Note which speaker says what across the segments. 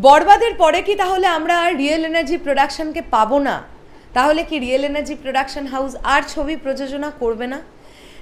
Speaker 1: বরবাদের পরে কি তাহলে আমরা আর রিয়েল এনার্জি প্রোডাকশনকে পাবো না? তাহলে কি রিয়েল এনার্জি প্রোডাকশন হাউস আর ছবি প্রযোজনা করবে না?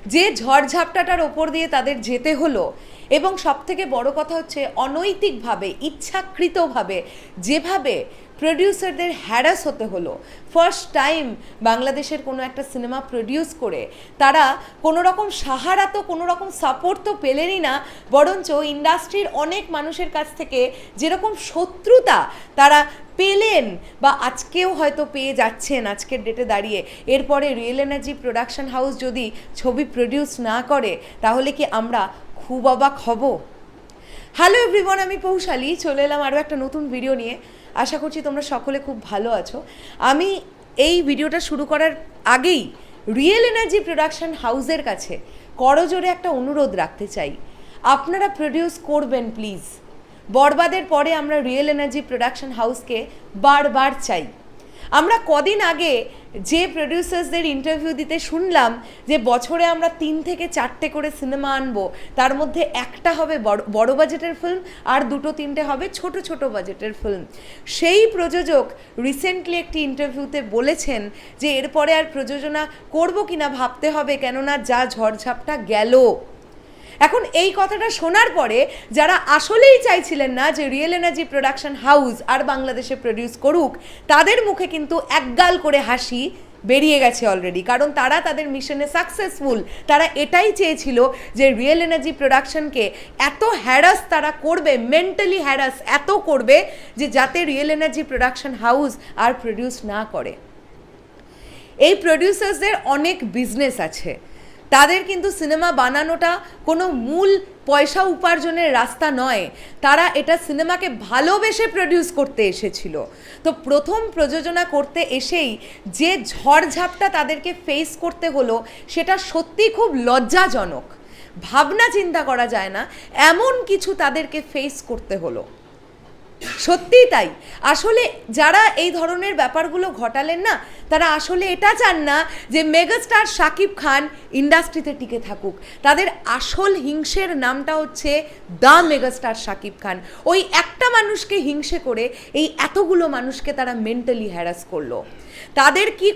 Speaker 1: যে ঝড়ঝাপটাটার ওপর দিয়ে তাদের যেতে হলো এবং সবথেকে বড় কথা হচ্ছে অনৈতিকভাবে, ইচ্ছাকৃতভাবে যেভাবে প্রডিউসারদের হ্যারাস হতে হলো ফার্স্ট টাইম বাংলাদেশের কোনো একটা সিনেমা প্রডিউস করে, তারা কোনো রকম সাহারা তো কোনো রকম সাপোর্ট তো পেলেনই না, বরঞ্চ ইন্ডাস্ট্রির অনেক মানুষের কাছ থেকে যেরকম শত্রুতা তারা পেলেন বা আজকেও হয়তো পেয়ে যাচ্ছেন আজকের ডেটে দাঁড়িয়ে। এরপরে রিয়েল এনার্জি প্রোডাকশন হাউস যদি ছবি প্রডিউস না করে, তাহলে কি আমরা খুব অবাক হব। হ্যালো এভরিওয়ান আমি পৌশালী, চলে এলাম আরও একটা নতুন ভিডিও নিয়ে। আশা করছি তোমরা সকলে খুব ভালো আছো। আমি এই ভিডিওটা শুরু করার আগেই রিয়েল এনার্জি প্রোডাকশন হাউসের কাছে করজোরে একটা অনুরোধ রাখতে চাই। আপনারা প্রডিউস করবেন প্লিজ বরবাদের পরে আমরা রিয়েল এনার্জি প্রোডাকশন হাউসকে বারবার চাই। আমরা কদিন আগে যে প্রডিউসার্সদের ইন্টারভিউ দিতে শুনলাম যে বছরে আমরা তিন থেকে চারটে করে সিনেমা আনব, তার মধ্যে একটা হবে বড় বড় বাজেটের ফিল্ম আর দুটো তিনটে হবে ছোট ছোট বাজেটের ফিল্ম সেই প্রযোজক রিসেন্টলি একটি ইন্টারভিউতে বলেছেন যে এরপরে আর প্রযোজনা করব কিনা ভাবতে হবে কেননা যা ঝড়ঝাপটা গেল। এখন এই কথাটা শোনার পরে যারা আসলেই চাইছিলেন না যে রিয়েল এনার্জি প্রোডাকশন হাউস আর বাংলাদেশে প্রডিউস করুক, তাদের মুখে কিন্তু একগাল করে হাসি বেরিয়ে গেছে অলরেডি কারণ তারা তাদের মিশনে সাকসেসফুল তারা এটাই চেয়েছিল যে রিয়েল এনার্জি প্রোডাকশনকে এত হ্যারাস তারা করবে মেন্টালি হ্যারাস এত করবে যে যাতে রিয়েল এনার্জি প্রোডাকশন হাউস আর প্রডিউস না করে। এই প্রডিউসার্সদের অনেক বিজনেস আছে। তাদের কিন্তু সিনেমা বানানোটা কোনো মূল পয়সা উপার্জনের রাস্তা নয়। তারা এটা সিনেমাকে ভালোবেসে প্রডিউস করতে এসেছিল। তো প্রথম প্রযোজনা করতে এসেই যে ঝড়ঝাপটা তাদেরকে ফেস করতে হলো, সেটা সত্যি খুব লজ্জাজনক। ভাবনা চিন্তা করা যায় না, এমন কিছু তাদেরকে ফেস করতে হলো। সত্যিই তাই। আসলে যারা এই ধরনের ব্যাপারগুলো ঘটালেন না তারা আসলে এটা চান না যে মেগাস্টার শাকিব খান ইন্ডাস্ট্রিতে টিকে থাকুক। তাদের আসল হিংসের নামটা হচ্ছে দ্য মেগাস্টার শাকিব খান। ওই একটা মানুষকে হিংসে করে এই এতগুলো মানুষকে তারা মেন্টালি হ্যারাস করল। তাদের কি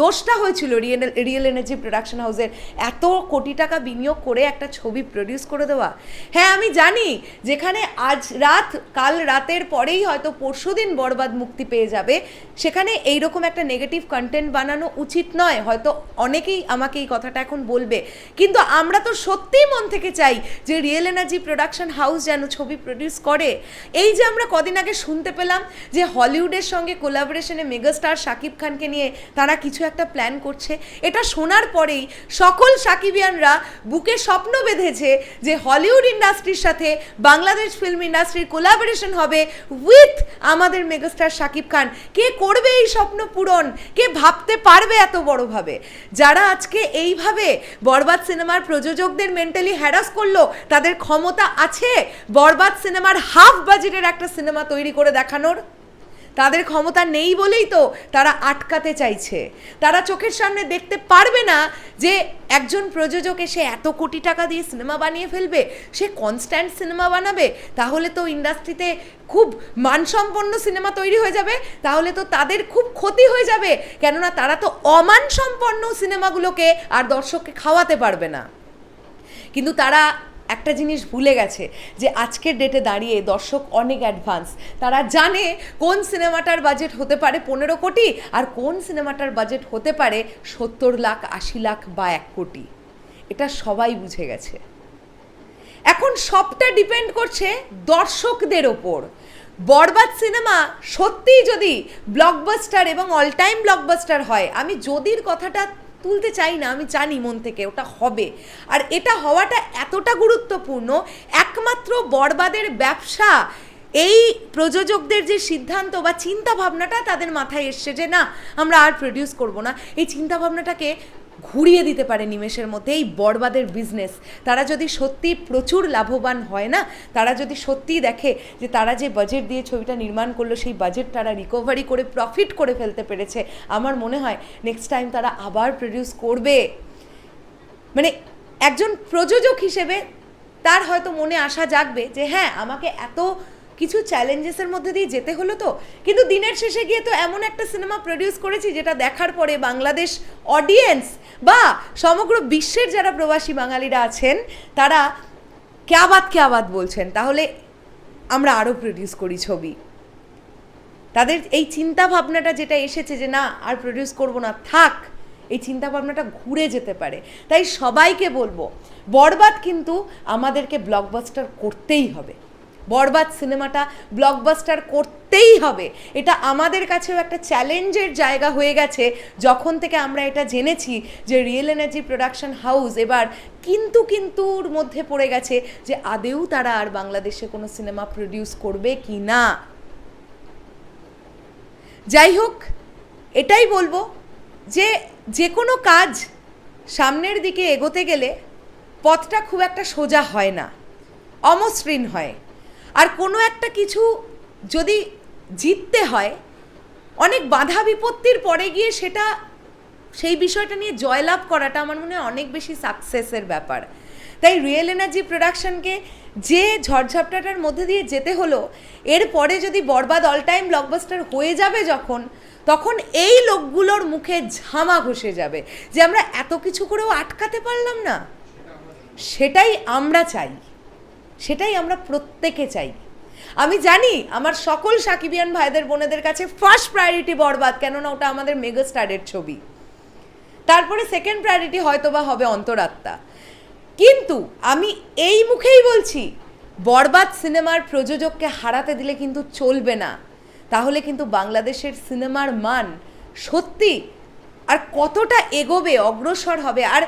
Speaker 1: দোষটা হয়েছিল রিয়েল রিয়েল এনার্জি প্রোডাকশন হাউসের এত কোটি টাকা বিনিয়োগ করে একটা ছবি প্রডিউস করে দেওয়া? হ্যাঁ আমি জানি, যেখানে আজ রাত, কাল রাতের পরেই হয়তো পরশুদিন বরবাদ মুক্তি পেয়ে যাবে, সেখানে এইরকম একটা নেগেটিভ কন্টেন্ট বানানো উচিত নয়। হয়তো অনেকেই আমাকে এই কথাটা এখন বলবে। কিন্তু আমরা তো সত্যিই মন থেকে চাই যে রিয়েল এনার্জি প্রোডাকশন হাউস যেন ছবি প্রডিউস করে। এই যে আমরা কদিন আগে শুনতে পেলাম যে হলিউডের সঙ্গে কোলাবোরেশনে মেগাস্টার শাকিব খানকে নিয়ে তারা কিছু একটা প্ল্যান করছে। এটা শোনার পরেই সকল সাকিবিয়ানরা বুকে স্বপ্ন বেঁধেছে যে হলিউড ইন্ডাস্ট্রির সাথে বাংলাদেশ ফিল্ম ইন্ডাস্ট্রির কোলাবোরেশন হবে উইথ আমাদের মেগাস্টার শাকিব খান। কে করবে এই স্বপ্ন পূরণ? কে ভাবতে পারবে এত বড়ভাবে? যারা আজকে এইভাবে বরবাদ সিনেমার প্রযোজকদের মেন্টালি হ্যারাস করল, তাদের ক্ষমতা আছে বরবাদ সিনেমার হাফ বাজেটের একটা সিনেমা তৈরি করে দেখানোর? তাদের ক্ষমতা নেই বলেই তো তারা আটকাতে চাইছে। তারা চোখের সামনে দেখতে পারবে না যে একজন প্রযোজক এসে এত কোটি টাকা দিয়ে সিনেমা বানিয়ে ফেলবে, সে কনস্ট্যান্ট সিনেমা বানাবে, তাহলে তো ইন্ডাস্ট্রিতে খুব মানসম্পন্ন সিনেমা তৈরি হয়ে যাবে, তাহলে তো তাদের খুব ক্ষতি হয়ে যাবে, কেননা তারা তো অমানসম্পন্ন সিনেমাগুলোকে আর দর্শককে খাওয়াতে পারবে না। কিন্তু তারা একটা জিনিস ভুলে গেছে যে আজকের ডেটে দাঁড়িয়ে দর্শক অনেক অ্যাডভান্স তারা জানে কোন সিনেমাটার বাজেট হতে পারে পনেরো কোটি আর কোন সিনেমাটার বাজেট হতে পারে সত্তর লাখ, আশি লাখ বা এক কোটি। এটা সবাই বুঝে গেছে। এখন সবটা ডিপেন্ড করছে দর্শকদের ওপর। বরবাদ সিনেমা সত্যিই যদি ব্লকবাস্টার এবং অল টাইম ব্লকবাস্টার হয়, আমি যদির কথাটা তুলতে চাই না, আমি জানি মন থেকে ওটা হবে। আর এটা হওয়াটা এতটা গুরুত্বপূর্ণ, একমাত্র বরবাদের ব্যবসা, এই প্রযোজকদের যে সিদ্ধান্ত বা চিন্তা ভাবনাটা তাদের মাথায় এসছে যে, না, আমরা আর প্রডিউস করব না। এই চিন্তা ভাবনাটাকে ঘুরিয়ে দিতে পারে নিমেষের মধ্যে এই বরবাদের বিজনেস তারা যদি সত্যি প্রচুর লাভবান হয় না, তারা যদি সত্যিই দেখে যে তারা যে বাজেট দিয়ে ছবিটা নির্মাণ করল, সেই বাজেট তারা রিকভারি করে প্রফিট করে ফেলতে পেরেছে, আমার মনে হয় নেক্সট টাইম তারা আবার প্রডিউস করবে। মানে একজন প্রযোজক হিসেবে তার হয়তো মনে আশা জাগবে যে হ্যাঁ আমাকে এত কিছু চ্যালেঞ্জেসের মধ্যে দিয়ে যেতে হলো তো? কিন্তু দিনের শেষে গিয়ে তো এমন একটা সিনেমা প্রডিউস করেছি, যেটা দেখার পরে বাংলাদেশ অডিয়েন্স বা সমগ্র বিশ্বের যারা প্রবাসী বাঙালিরা আছেন, তারা ক্যাবাদ ক্যাবাদ বলছেন? তাহলে আমরা আরও প্রডিউস করি ছবি। তাদের এই চিন্তা ভাবনাটা যেটা এসেছে যে না, আর প্রডিউস করব না, থাক, এই চিন্তা ভাবনাটা ঘুরে যেতে পারে। তাই সবাইকে বলব, বরবাদ কিন্তু আমাদেরকে ব্লকবাস্টার করতেই হবে। বরবাদ সিনেমাটা ব্লকবাস্টার করতেই হবে। এটা আমাদের কাছেও একটা চ্যালেঞ্জের জায়গা হয়ে গেছে, যখন থেকে আমরা এটা জেনেছি যে রিয়েল এনার্জি প্রোডাকশন হাউস এবার কিন্তু কিন্তুর মধ্যে পড়ে গেছে যে আদেও তারা আর বাংলাদেশে কোনো সিনেমা প্রডিউস করবে কি না। যাই হোক, এটাই বলব যে যে কোনো কাজ সামনের দিকে এগোতে গেলে পথটা খুব একটা সোজা হয় না, অমসৃণ হয়। আর কোনো একটা কিছু যদি জিততে হয়, অনেক বাধা বিপত্তির পরে গিয়ে সেটা, সেই বিষয়টা নিয়ে জয়লাভ করাটা আমার মনে হয় অনেক বেশি সাকসেসের ব্যাপার। তাই রিয়েল এনার্জি প্রোডাকশনকে যে ঝড়ঝাপটাটার মধ্যে দিয়ে যেতে হলো এরপরে যদি বরবাদ অল টাইম ব্লকবাস্টার হয়ে যাবে যখন, তখন এই লোকগুলোর মুখে ঝামা ঘষে যাবে যে আমরা এত কিছু করেও আটকাতে পারলাম না। সেটাই আমরা চাই। সেটাই আমরা প্রত্যেকে চাই। আমি জানি আমার সকল সাকিবিয়ান ভাইদের, বোনেদের কাছে ফার্স্ট প্রায়োরিটি বরবাদ, কেননা ওটা আমাদের মেগা স্টারের ছবি। তারপরে সেকেন্ড প্রায়োরিটি হয়তো বা হবে অন্তরাত্মা। কিন্তু আমি এই মুখেই বলছি, বরবাদ সিনেমার প্রযোজককে হারাতে দিলে কিন্তু চলবে না। তাহলে কিন্তু বাংলাদেশের সিনেমার মান সত্যি আর কতটা এগোবে, অগ্রসর হবে, আর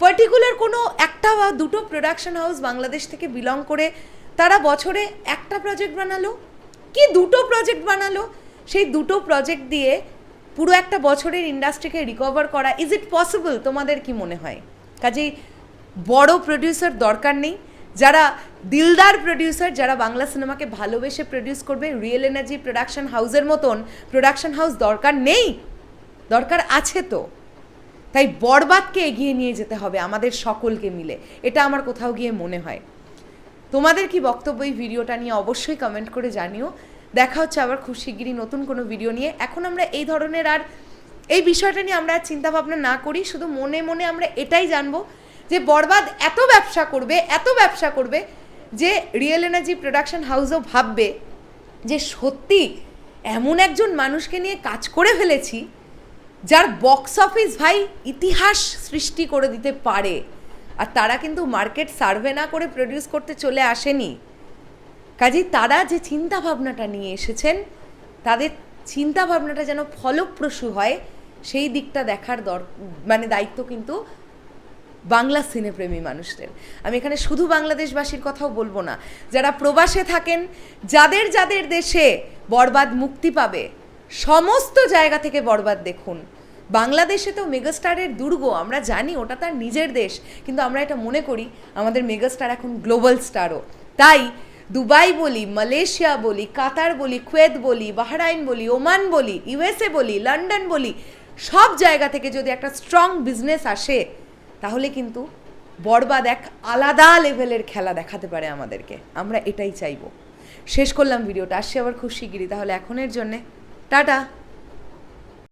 Speaker 1: পার্টিকুলার কোনো একটা বা দুটো প্রোডাকশন হাউস বাংলাদেশ থেকে বিলং করে, তারা বছরে একটা প্রজেক্ট বানালো? কি দুটো প্রজেক্ট বানালো? সেই দুটো প্রজেক্ট দিয়ে পুরো একটা বছরের ইন্ডাস্ট্রিকে রিকভার করা ইজ ইট পসিবল তোমাদের কি মনে হয়? কাজেই বড় প্রডিউসার দরকার নেই। যারা দিলদার প্রডিউসার যারা বাংলা সিনেমাকে ভালোবেসে প্রডিউস করবে রিয়েল এনার্জি প্রোডাকশন হাউসের মতন প্রোডাকশন হাউস দরকার নেই। দরকার আছে তো। তাই বরবাদকে এগিয়ে নিয়ে যেতে হবে আমাদের সকলকে মিলে। এটা আমার কোথাও গিয়ে মনে হয়। তোমাদের কি বক্তব্য এই ভিডিওটা নিয়ে অবশ্যই কমেন্ট করে জানিও। দেখা হচ্ছে আবার খুব শিগগিরই নতুন কোনো ভিডিও নিয়ে। এখন আমরা এই ধরনের আর এই বিষয়টা নিয়ে আমরা চিন্তা ভাবনা না করি, শুধু মনে মনে আমরা এটাই জানব যে বরবাদ এত ব্যবসা করবে, এত ব্যবসা করবে যে রিয়েল এনার্জি প্রোডাকশন হাউসও ভাববে যে সত্যি এমন একজন মানুষকে নিয়ে কাজ করে ফেলেছি যার বক্স অফিস ভাই ইতিহাস সৃষ্টি করে দিতে পারে। আর তারা কিন্তু মার্কেট সার্ভে না করে প্রডিউস করতে চলে আসেনি। কাজেই তারা যে চিন্তা ভাবনাটা নিয়ে এসেছেন, তাদের চিন্তা ভাবনাটা যেন ফলপ্রসূ হয়, সেই দিকটা দেখার দর মানে দায়িত্ব কিন্তু বাংলা সিনেপ্রেমী মানুষদের। আমি এখানে শুধু বাংলাদেশবাসীর কথাও বলব না, যারা প্রবাসে থাকেন, যাদের যাদের দেশে বরবাদ মুক্তি পাবে সমস্ত জায়গা থেকে বরবাদ দেখুন। বাংলাদেশে তো মেগাস্টারের দুর্গ, আমরা জানি ওটা তার নিজের দেশ, কিন্তু আমরা এটা মনে করি আমাদের মেগাস্টার এখন গ্লোবাল স্টারও। তাই দুবাই বলি, মালয়েশিয়া বলি, কাতার বলি, কুয়েত বলি, বাহরাইন বলি, ওমান বলি, ইউএসএ বলি, লন্ডন বলি, সব জায়গা থেকে যদি একটা স্ট্রং বিজনেস আসে, তাহলে কিন্তু বরবাদ এক আলাদা লেভেলের খেলা দেখাতে পারে আমাদেরকে। আমরা এটাই চাইব। শেষ করলাম ভিডিওটা, আসছি আবার খুব শিগগিরই, তাহলে এখনের জন্যে টাটা।